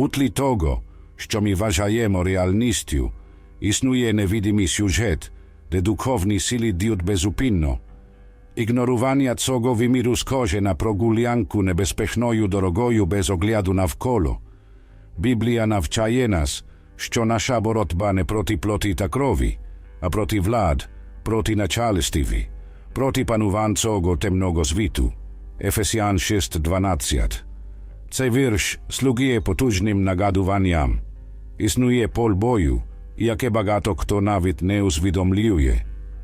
У тлі того, що ми вважаємо реальністю, існує невидимий сюжет, де духовні сили діють безупинно. Ігнорування цього виміру схоже на прогулянку небезпечною дорогою без огляду навколо. Біблія навчає нас, що наша боротьба не проти плоті та крові, а проти влад, проти начальстві, проти пануванцього темного світу. Ефесян 6.12 Цей вірш слугує потужним нагадуванням. Існує пол бою, яке багато хто навіть не усвідомлює.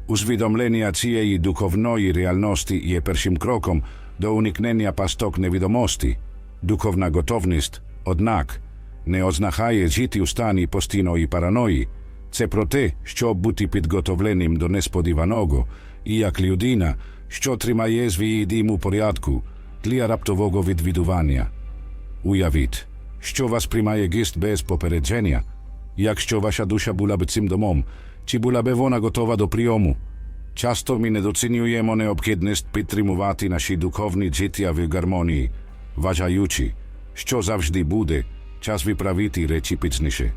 Усвідомлення цієї духовної реальності є першим кроком до уникнення пасток невідомості. Духовна готовність, однак, не означає жити у стані постійної параної. Це про те, щоб бути підготовленим до несподіваного, і як людина, що тримає свій дім у порядку для раптового відвідування. Уявіть, що вас приймає гість без попередження. Якщо ваша душа була б цим домом, чи була б вона готова до прийому? Часто ми недоцінюємо необхідність підтримувати наші духовні життя в гармонії, вважаючи, що завжди буде час виправити речі пізніше.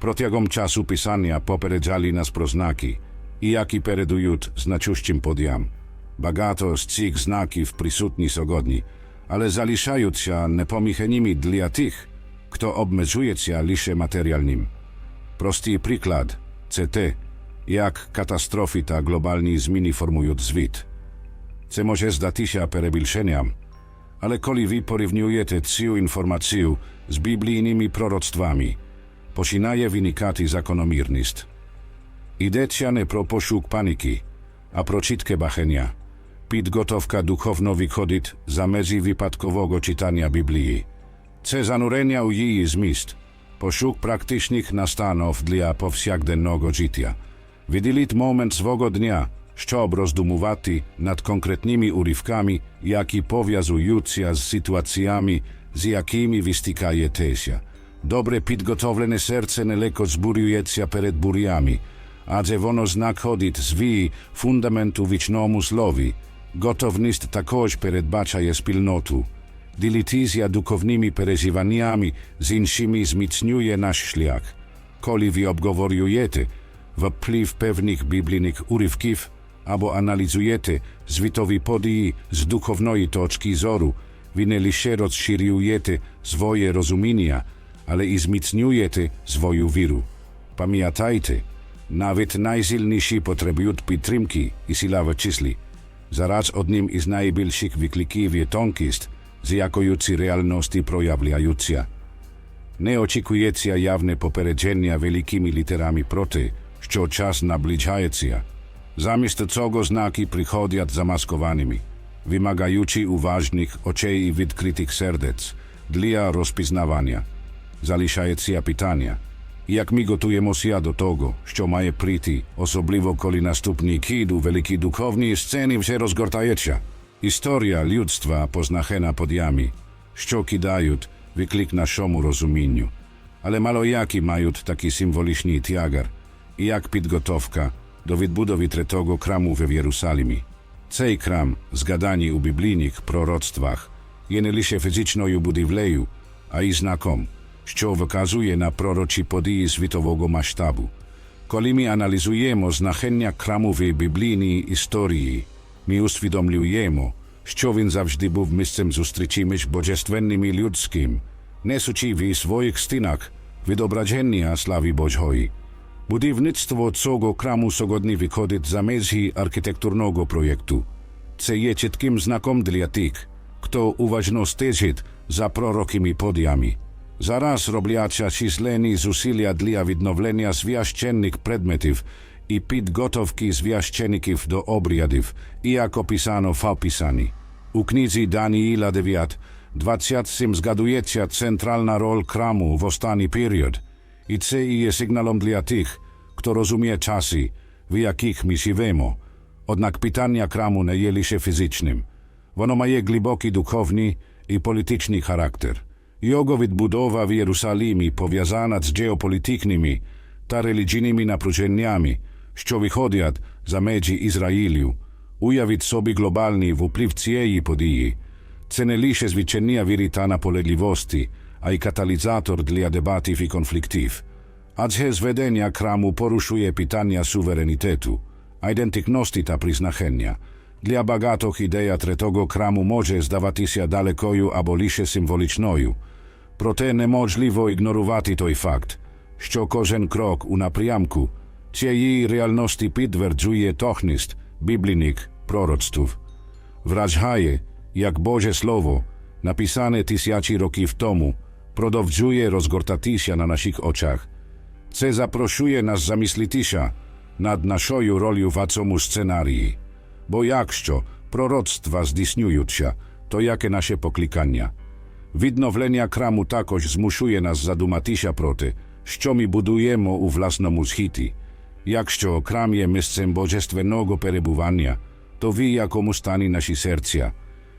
Протягом часу писання попереджали нас про знаки, які передають значущим подіям. Багато з цих знаків присутні сьогодні, ale zaliczając się nepomichanymi dla tych, kto obmezuje się lisze materialnym. Prosty przykład, CT, jak katastrofy ta globalni zmieni formują zwit. Co może zdać się przebilszeniam, ale koli wy porównujecie tę informację z biblijnymi proroctwami, posinaje wynikati zakonomirnist. Idecie nie pro paniki, a pro bachenia Підготовка духовно виходить за межі випадкового читання Біблії. Це занурення у її зміст, пошук практичних настанов для повсякденного життя. Виділіть момент свого дня, щоб роздумувати над конкретними уривками, які пов'язуються з ситуаціями, з якими ви стикаєтеся. Добре підготовлене серце нелегко збурюється перед бурями, адже воно знаходить свій фундамент у вічному слові. Готовність також передбачає спільноту. Ділітізія духовними переживаннями з іншими зміцнює наш шлях. Коли ви обговорюєте вплив певних біблійних уривків або аналізуєте звітові події з духовної точки зору, ви не лише розширюєте своє розуміння, але і зміцнюєте свою віру. Пам'ятайте, навіть найсильніші потребують підтримки і сила в числі. Зараз одним із найбільших викликів є тонкість, з якою ці реальності проявляються. Не очікується явне попередження великими літерами проти, що час наближається. Замість цього знаки приходять замаскованими, вимагаючи уважних очей і відкритих сердець для розпізнавання. Залишається питання, Jak migotujemo się do tego, co maje priti, osobliwo koli nastupni kidu wielki duchowni sceny się rozgortajecie. Historia ludztwa poznachena pod jami. Szczoki dają wyklik na szomu rozumieniu. Ale malo jaki mają taki symboliczny tiagar i jak pitgotowka do wybudowy tretego kramu w Jerusalimie. Cej kram, zgadani u biblijnych proroctwach, jeny lisie fizycznoj budowleju, a i znakom – що вказує на пророчі події світового масштабу. Коли ми аналізуємо значення храму в біблійній історії, ми усвідомлюємо, що він завжди був місцем зустрічі між божественним і людським, несучи в своїх стінах відображення слави Божої. Будівництво цього храму сьогодні виходить за межі архітектурного проєкту. Це є чітким знаком для тих, хто уважно стежить за пророкими подіями. Зараз робляться численні зусилля для відновлення священних предметів і підготовки священиків до обрядів, як описано в описанні. У книзі Даніїла 9, 27 згадується центральна роль храму в останній період, і це і є сигналом для тих, хто розуміє часи, в яких ми живемо. Однак питання храму не є лише фізичним. Воно має глибокий духовний і політичний характер. и оговид будова в Јерусалими повјазанат с геополитикними, та религиними напруженијами, што ви ходиат за меѓи Израилију, ујавит соби глобални во плив цијеји подији, ценелише звиченија вирита на полегливости, а и катализатор для дебатив и конфликтив. А дже зведенја краму порушује питања суверенитету, а идентикностита признахенја, для багатох идеја третого краму може здавати се далекою аболише символичною, Проте неможливо ігнорувати той факт, що кожен крок у напрямку цієї реальності підтверджує точність біблійних пророцтв. Вражає, як Боже Слово, написане тисячі років тому, продовжує розгортатися на наших очах. Це запрошує нас замислитися над нашою ролью в цьому сценарії. Бо якщо пророцтва здійснюються, то яке наше покликання? Відновлення краму також змушує нас задуматися про те, що ми будуємо у власному схиті. Якщо крам є місцем божественного перебування, то в якому стані наші серця?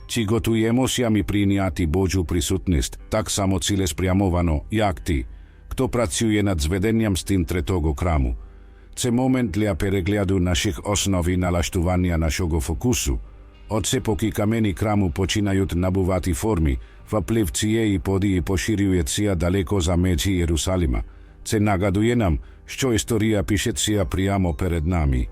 Чи готуємося ми прийняти Божу присутність так само цілеспрямовано, як ти, хто працює над зведенням стін третого краму? Це момент для перегляду наших основ і налаштування нашого фокусу. Оце поки камені краму починають набувати форми, вплив цієї події поширюється далеко за межі Єрусалима. Це нагадує нам, що історія пишеться прямо перед нами.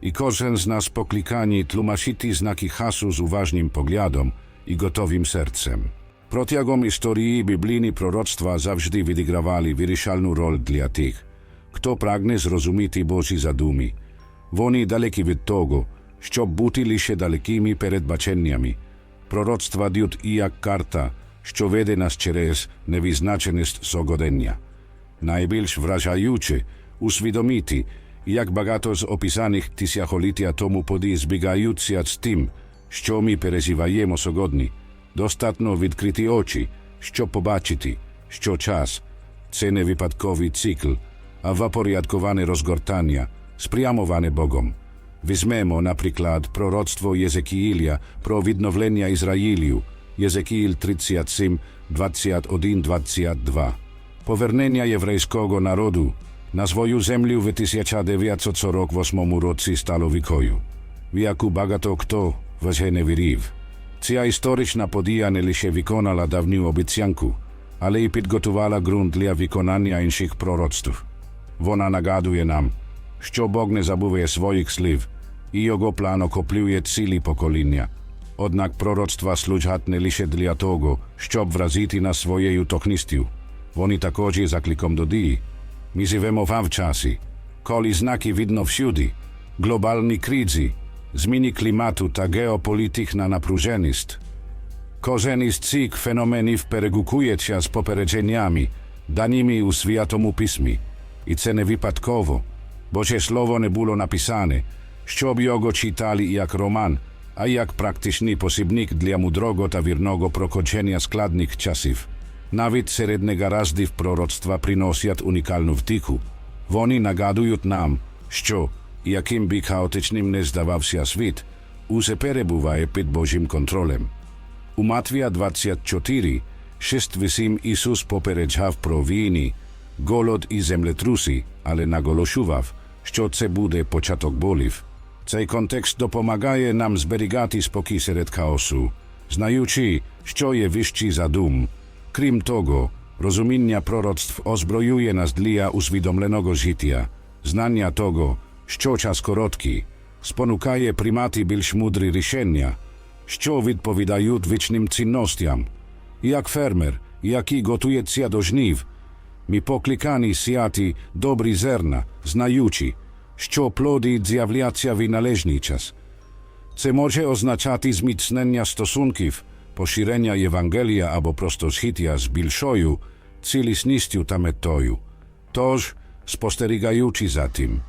І кожен з нас покликані тлумачити знаки часу з уважним поглядом і готовим серцем. Протягом історії біблійні пророцтва завжди відігравали вирішальну роль для тих, хто прагне зрозуміти Божі задуми. Вони далекі від того, щоб бути лише далекими передбаченнями. Пророцтва і як карта, що веде нас через невизначеність согодення. Найбільш вражаюче усвідомити, як багато з описаних тисячоліття тому подій збігаються з тим, що ми переживаємо сьогодні. Достатньо відкриті очі, щоб побачити, що час – це не випадковий цикл, а вапорядковане розгортання, спрямоване Богом. Vizmemo, napriklad, proroctvo Jezekijilja pro vidnovljenja Izrailiju, Jezekijil 37, 21-22. Povrnenja jevrejskogo narodu na svoju zemlju v 1948 roci stalo vikoju. Vijaku bagato kto vže ne viriv. Cija istorična podija ne liše vikonala davnju obicjanku, ale i підготувала ґрунт для виконання інших пророцтв. Вона нагадує нам – що Бог не забуває своїх слів, і його план охоплює цілі покоління. Однак пророцтва служать не лише для того, щоб вразити нас своєю токністю. Вони також є закликом до дії. Ми живемо в часі, коли знаки видно всюди. Глобальні кризи, зміни клімату та геополітична напруженість. Кожен із цих феноменів перегукується з попередженнями, даними у Святому Письмі. І це не випадково. Боже Слово не було написане, щоб його читали як роман, а як практичний посібник для мудрого та вірного проходження складних часів. Навіть серед негараздів пророцтва приносять унікальну втіху. Вони нагадують нам, що, яким би хаотичним не здавався світ, усе перебуває під Божим контролем. У Матвія 24, 6-8 Ісус попереджав про війни, голод і землетруси, але наголошував, що це буде початок болів. Цей контекст допомагає нам зберігати спокій серед хаосу, знаючи, що є вищий задум. Крім того, розуміння пророцтв озброює нас для усвідомленого життя, знання того, що час короткий, спонукає приймати більш мудрі рішення, що відповідають вічним цінностям. Як фермер, який готується до жнив, ми покликані сіяти добрі зерна, знаючи, що плоди з'являться в належний час. Це може означати зміцнення стосунків, поширення Євангелія або просто зхиття з більшою цілісністю та метою. Тож, спостерігаючи за тим,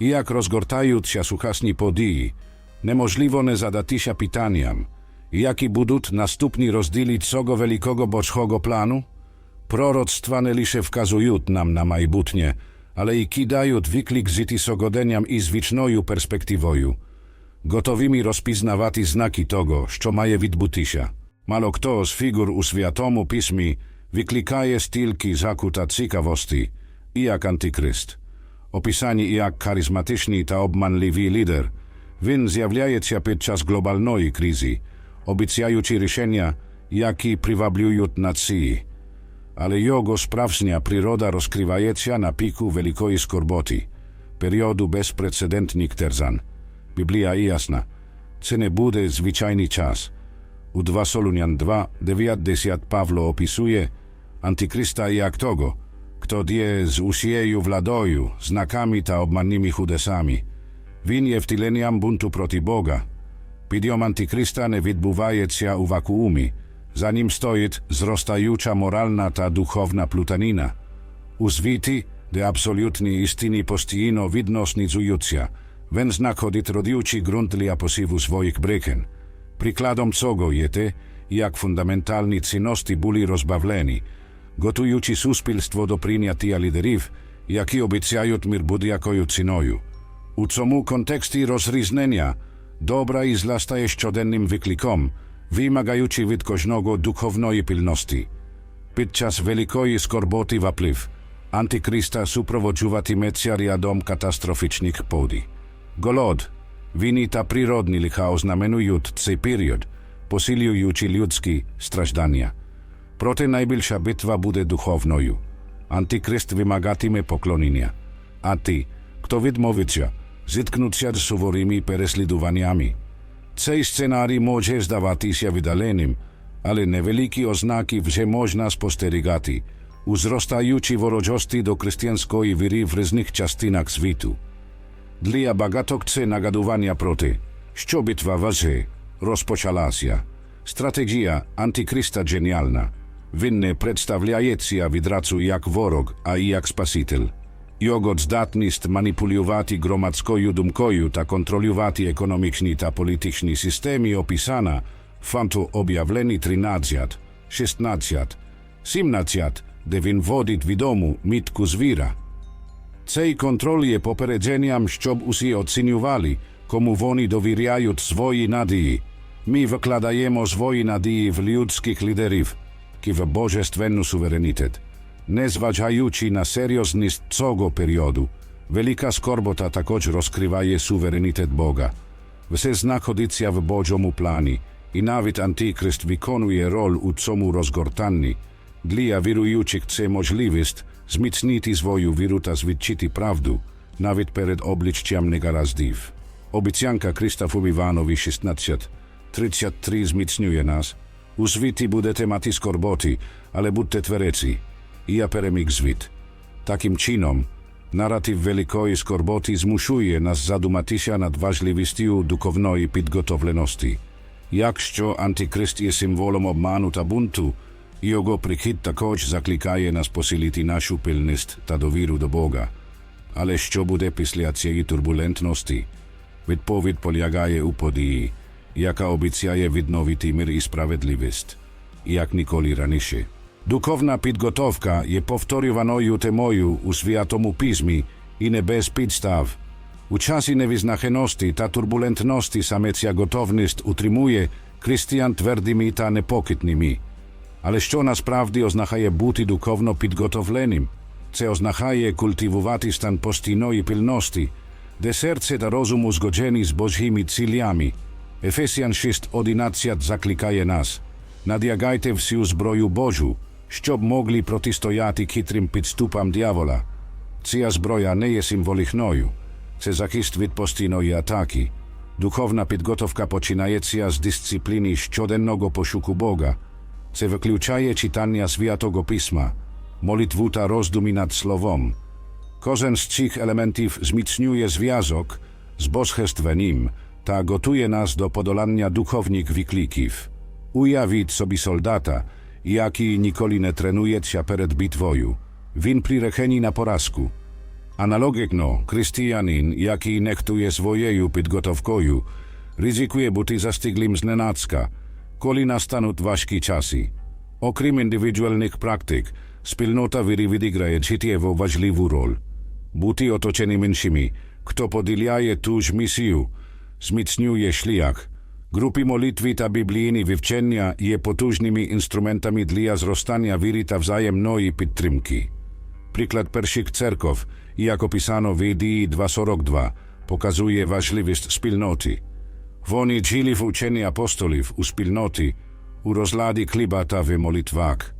як розгортаються сучасні події, неможливо не задатися питанням, які будуть наступні розділи цього великого Божого плanu? Proroctwane lisze wkazujut nam na majbutnie, ale i kidajut wiklik ziti sogodeniam i zwicznoju perspektywoju. Gotowimi rozpiznawati znaki togo, co maje. Malo kto z figur uswiatomu pismi wyklikaje stilki zakuta ciekawosti, i jak antykryst. Opisani i jak charyzmatyczny ta obmanliwy lider, win zjawiaje się podczas globalnej krizy, obiecajući ryszenia, jaki priwabliują nacji нації. ale його справжня природа розкривається на піку великої скорботи, періоду безпрецедентних терзан. Біблія ясна. Це не буде звичайний час. У 2 Солунян 2, 9-10 Павло описує Антикриста як того, kto dje z usieju wladою, znakami ta obmannymi chudesami. Він є втіленням бунту проти Бога. Підйом Антикриста не відбувається у вакуумі. Za nim stoит zrostajuća moralna ta duhovna plutanina. U zviti, de apsolutni istini postijino vidnosnicu jucja, ven znakodit rodjući grundlija posivu svojih breken. Prikladom cogo je te, jak fundamentalni cinosti buli rozbavljeni, gotujući suspilstvo doprinja tija lideriv, jaki obicjajut mir budjakoju cinoju. U comu konteksti rozriznenja, dobra izlastaje ščodennim wyklikom – щоденним викликом, вимагаючи від кожного духовної пильності. Під час великої скорботи ваплив Антикриста супроводжуватиметься рядом катастрофічних подій. Голод, війни та природні лиха ознаменують цей період, посилюючи людські страждання. Проте найбільша битва буде духовною. Антикрист вимагатиме поклоніння. А ти, хто відмовиться, зіткнуться з суворими переслідуваннями. Цей сценарій може здаватися віддаленим, але невеликі ознаки вже можна спостерігати у зростаючій ворожості до християнської віри в різних частинах світу. Для багаток це нагадування про те, що битва вже розпочалася. Стратегія антикриста геніальна. Він не представляється відразу як ворог, а і як спаситель. Його здатність маніпулювати громадською думкою та контролювати економічні та політичні системи описана фанту об'явлені 13, 16, 17, де він вводить відому мітку звіра. Цей контроль є попередженням, щоб усі оцінювали, кому вони довіряють свої надії. Ми викладаємо свої надії в людських лідерів, ки в божественну суверенітет. Ne zvađajući na serioznist cogo periodu, velika skorbota također rozkrivaje suverenitet Boga. Vse znahodicija v Božomu plani i navit antikrist vikonuje rol u comu rozgortanni, glija virujućih ce možljivist zmicniti zvoju viruta zvičiti pravdu, navit pered obličćam nega razdiv. Obicjanka Kristafu Ivanovi 16, 33 zmicnjuje nas. Uzviti budete mati skorboti, ale budte tvereci. І я переміг світ. Таким чином, наратив великої скорботи змушує нас задуматися над важливістю духовної підготовленості. Якщо антикрист є символом обману та бунту, його прихід також закликає нас посилити нашу пильність та довіру до Бога. Але що буде після цієї турбулентності? Відповідь полягає у події, яка обіцяє відновити мир і справедливість, як ніколи раніше. Духовна подготовка е повторивано јуте моју у свиатому пизми и не без підстав. У часи невизнахености та турбулентности самеција готовност утримује, Кристијан тврди ми та непокитни ми. Але што нас правди ознахаје бути духовно подготовленим? Це ознахаје култивувати стан постино и пилности, де серце да розум узгоджені з Божими Ефесијан Ефесіан 6.11 закликаје нас. Надјагајте всю зброју Божу, щоб могли протистояти хитрим підступам дьявола. Ця зброя не є символічною. Це захист від постійної атаки. Духовна підготовка починається з дисципліни щоденного пошуку Бога. Це виключає читання Святого Письма, молитву та роздуми над Словом. Кожен з цих елементів зміцнює зв'язок з Божественним та готує нас до подолання духовних викликів. Уявіть собі солдата, jaki Nikoline trenuje tja przed bitwoju. Win prirecheni na porazku. Analogikno, Krystianin, jaki nektuje swojeju podgotowkoju, ryzykuje buty zastyglim znenacka, koli nastanut ważki czasy. Okrim indywidualnych praktyk, spilnota wiry wydigraje czytiewo ważliwą rolę. Buty otoczeni menszimi, kto podiliaje tuż misję, zmicniuje szliak – шлях. Групи молитви та біблійні вивчення є потужними інструментами для зростання віри та взаємної підтримки. Приклад перших церков, як описано в Ідії 2.42, показує важливість спільноти. Вони жили в ученні апостолів у спільноті, у розладі хліба та в молитвах.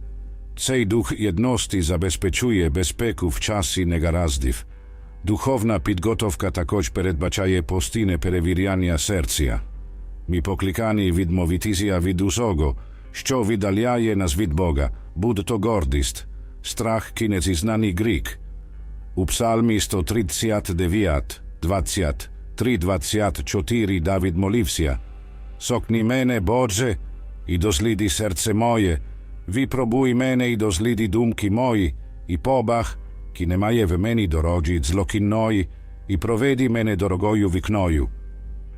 Цей дух єдності забезпечує безпеку в часі негараздів. Духовна підготовка також передбачає постійне перевіряння серця. Ми покликані відмовитися від усього, що віддаляє нас від Бога, будь то гордість, страх кінець і знаний грік. У псалмі 139, 23, 24 Давид молився. Сокни мене, Боже, і досліди серце моє, випробуй мене і досліди думки мої, і побах, ки немає в мені дороги злокінної, і проведи мене дорогою вікною.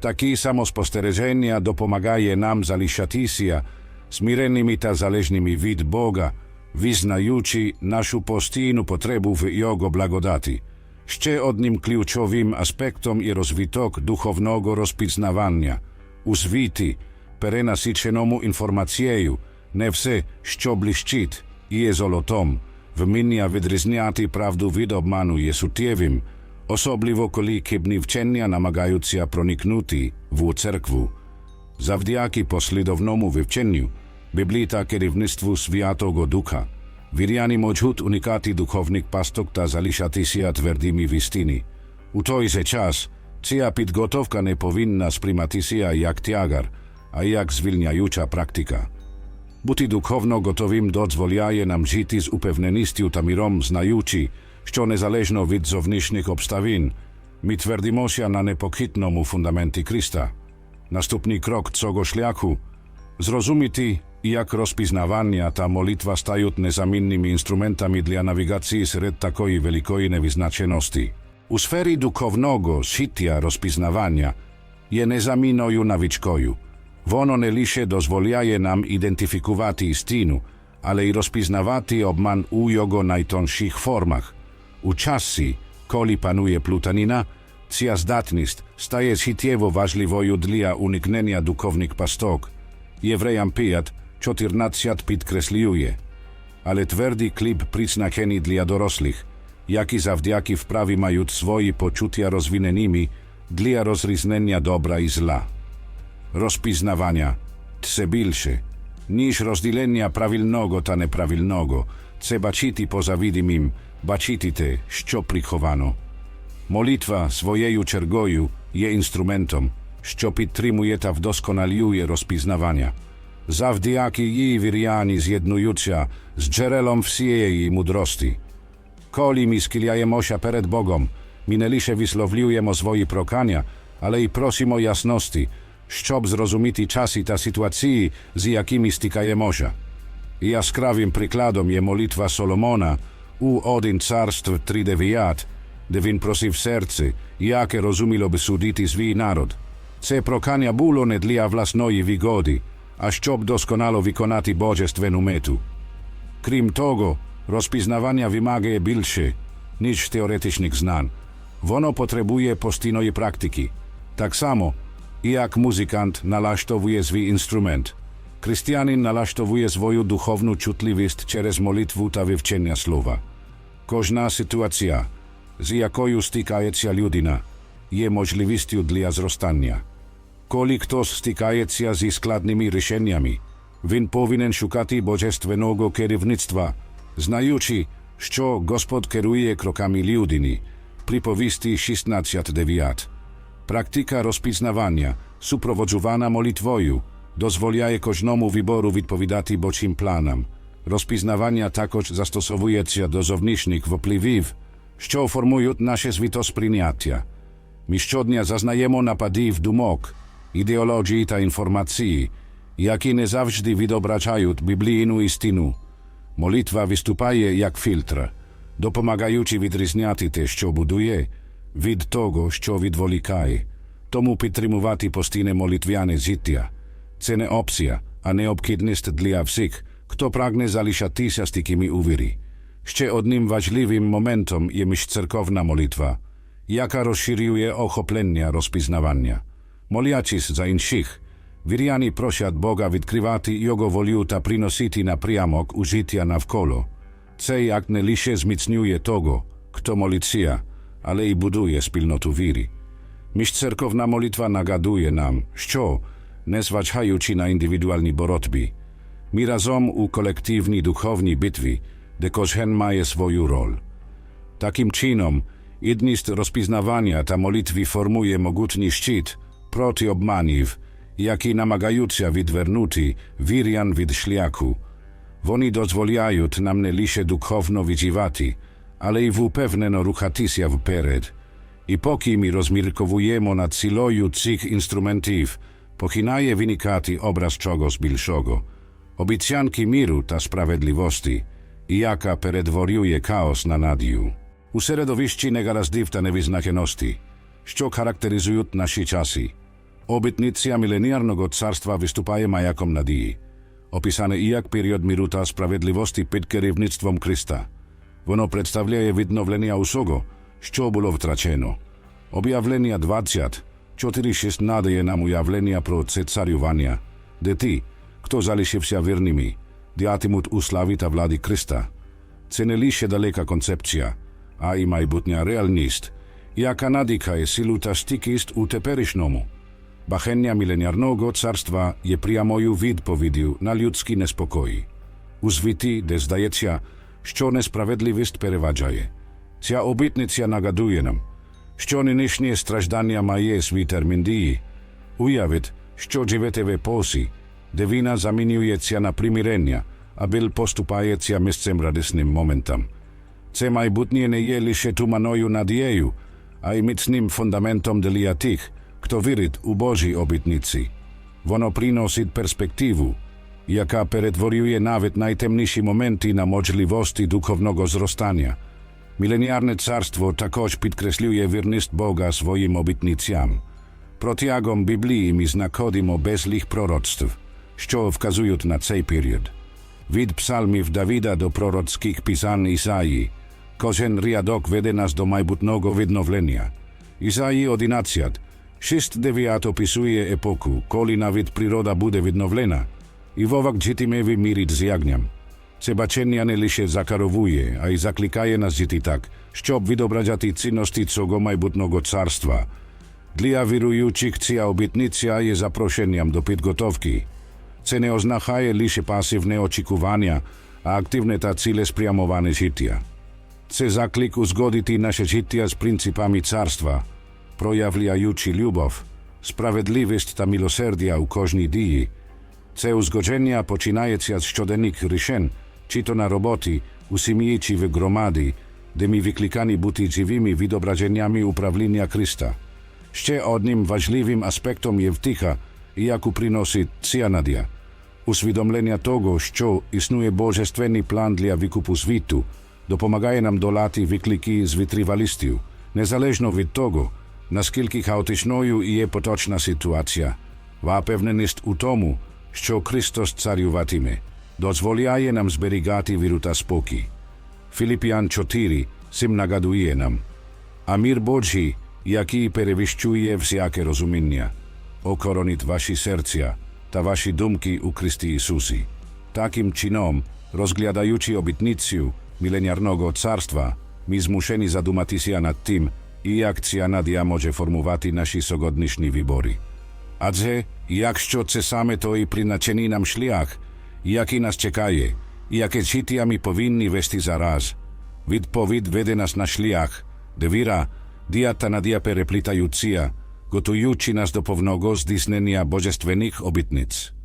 Такі самоспостереження допомагає нам залишатися смиренними та залежними від Бога, визнаючи нашу постійну потребу в Його благодаті. Ще одним ключовим аспектом є розвиток духовного розпізнавання. У світі, перенасиченому інформацією, не все, що блищить, є золотом. Вміння відрізняти правду від обману є суттєвим, особливо коли кибні вчення намагаються проникнути в церкву. Завдяки послідовному вивченню, Біблії та керівництву Святого Духа, віряни можуть уникати духовних пасток та залишатися твердими в істині. У той же час, ця підготовка не повинна сприйматися як тягар, а як звільняюча практика. Бути духовно готовим дозволяє нам жити з упевненістю та міром, знаючи, що незалежно від зовнішніх обставин, ми твердимося на непохитному фундаменті Христа. Наступний крок цього шляху – зрозуміти, як розпізнавання та молитва стають незамінними інструментами для навігації серед такої великої невизначеності. У сфері духовного життя розпізнавання є незамінною навичкою. Воно не лише дозволяє нам ідентифікувати істину, але й розпізнавати обман у його найтонших формах. У часі, коли панує плутанина, ця здатність стає життєво важливою для уникнення духовних пасток. Євреям 5, 14 підкреслює. Але твердий кліп призначений для дорослих, які завдяки вправі мають свої почуття розвиненими для розрізнення добра і зла. Розпізнавання – це більше, ніж розділення правильного та неправильного. Це бачити поза видимим, бачити те, що приховано. Молитва своєю чергою є інструментом, що підтримує та вдосконалює розпізнавання. Завдяки їй віряні з'єднуються з джерелом всієї мудрості. Коли ми схиляємося перед Богом, ми не лише висловлюємо свої прохання, але й просимо ясності, щоб зрозуміти часy та ситуації, з якими стикаємося. Яскравим прикладом є молитва Соломона у один царств 3.9, де він просив серце, яке розуміло би судити свій народ. Це прохання було не для власної вигоди, а щоб досконало виконати божественну мету. Крім того, розпізнавання вимагає більше, ніж теоретичних знань. Воно потребує постійної практики. Так само, як музикант налаштовує свій інструмент. Християнин налаштовує свою духовну чутливість через молитву та вивчення слова. Кожна ситуація, з якою стикається людина, є можливістю для зростання. Коли хтось стикається зі складними рішеннями, він повинен шукати божественного керівництва, знаючи, що Господь керує кроками людини. Приповісти 16.9. Практика розпізнавання, супроводжувана молитвою, дозволяє кожному вибору відповідати Божим планам. Розпізнавання також застосовується до зовнішніх впливів, що формують наше світосприйняття. Ми щодня зазнаємо нападів думок, ідеології та інформації, які не завжди відображають біблійну істину. Молитва виступає як фільтр, допомагаючи відрізняти те, що будує, від того, що відволікає. Тому підтримувати постійне молитвяне життя – це не опція, а необхідність для всіх, хто прагне залишатися з такими у вірі. Ще одним важливим моментом є міжцерковна молитва, яка розширює охоплення розпізнавання. Молячись за інших, віряни просять Бога відкривати Його волю та приносити напрямок у життя навколо. Це як не лише зміцнює того, хто молиться, але й будує спільноту віри. Міжцерковна молитва нагадує нам, що, незважаючи на індивідуальні боротьби, Mi razom ukolektivni duhovni bitvi, dekož hen maje svoju rol. Takim činom, jednost rozpoznawania ta molitwi formuje mogutni szczyt proti obmaniw, jaki namagajucja widwernuti wirian wid szliaku. Woni dozwoliajut nam ne lisie duchowno widziwati, ale i w pewne no ruchatisja w pered. I poki mi rozmirkowujemo nad siloju cich instrumentiv, pochinaje wynikati obraz czogos bilszego. Миру та справедливості, і яка перетворює хаос на надію. У середовищі негараздів та невизначеності, що характеризують наші часи, обітниця міленіарного царства виступає маяком надії, описане і як період миру та справедливості під керівництвом Христа. Воно представляє відновлення усього, що було втрачено. Об'явлення 20, 4.6 надає нам уявлення про це царювання, де ті, хто залишився вірними, діятимуть у славі та владі Христа. Це не лише далека концепція, а й майбутня реальність, яка надихає силу та стійкість у теперішньому. Бахання міленіарного царства є прямою відповіддю на людські неспокої. У світі, де здається, що несправедливість переваджає. Ця обітниця нагадує нам, що нинішнє страждання має свій термін дії. Уявіть, що живете в епосі, де війна замінюється на примирення, а біль поступається місцем радісним моментам. Це майбутнє не є лише туманою надією, а й міцним фундаментом для тих, хто вірить у Божі обітниці. Воно приносить перспективу, яка перетворює навіть найтемніші моменти на можливості духовного зростання. Міленіарне царство також підкреслює вірність Бога своїм обітницям. Протягом Біблії ми знаходимо безліч пророцтв, Що вказують на цей період. Від псалмів Давіда до пророцьких писань Ісаї, кожен рядок веде нас до майбутнього відновлення. Ісаї 11, 6-9 описує епоку, коли навіть природа буде відновлена, і вовак житиме мірить з ягням. Це бачення не лише закаровує, а й закликає нас жити так, щоб відображати цінності цього майбутнього царства. Для віруючих ця обітниця є запрошенням до підготовки се не ознахае лише пасивне очекувања, а активната циле спријамовани житија. Се заклик узгодити наше житија с принципами царства, пројавлијајучи љубов, справедливеста милосердија у кожни дији, це узгодженија с щоденик решен, чито на роботи, усимијичи в громади, де ми викликани бути живими видображењами управлинија Христа. Ще одним важливим аспектом је втиха, иаку приноси цијанадија – Усвідомлення того, що існує божественний план для викупу світу, допомагає нам долати виклики з витривалістю, незалежно від того, наскільки хаотичною є поточна ситуація. Впевненість у тому, що Христос царюватиме, дозволяє нам зберігати віру та спокій. Філіпіан 4 цим нагадує нам. А мир Божий, який перевищує всяке розуміння, окоронить ваші серця та ваші думки у Христі Ісусі. Таким чином, розглядаючи обітницю міленіарного царства, ми змушені задуматися над тим, як ця надія може формувати наші сьогоднішні вибори. Адже, якщо це саме той призначений нам шлях, який нас чекає, і яке життя ми повинні вести зараз, відповідь веде нас на шлях, де віра, дія та надія переплітаються, Готујучи нас до повного дисненија божествених обитниц.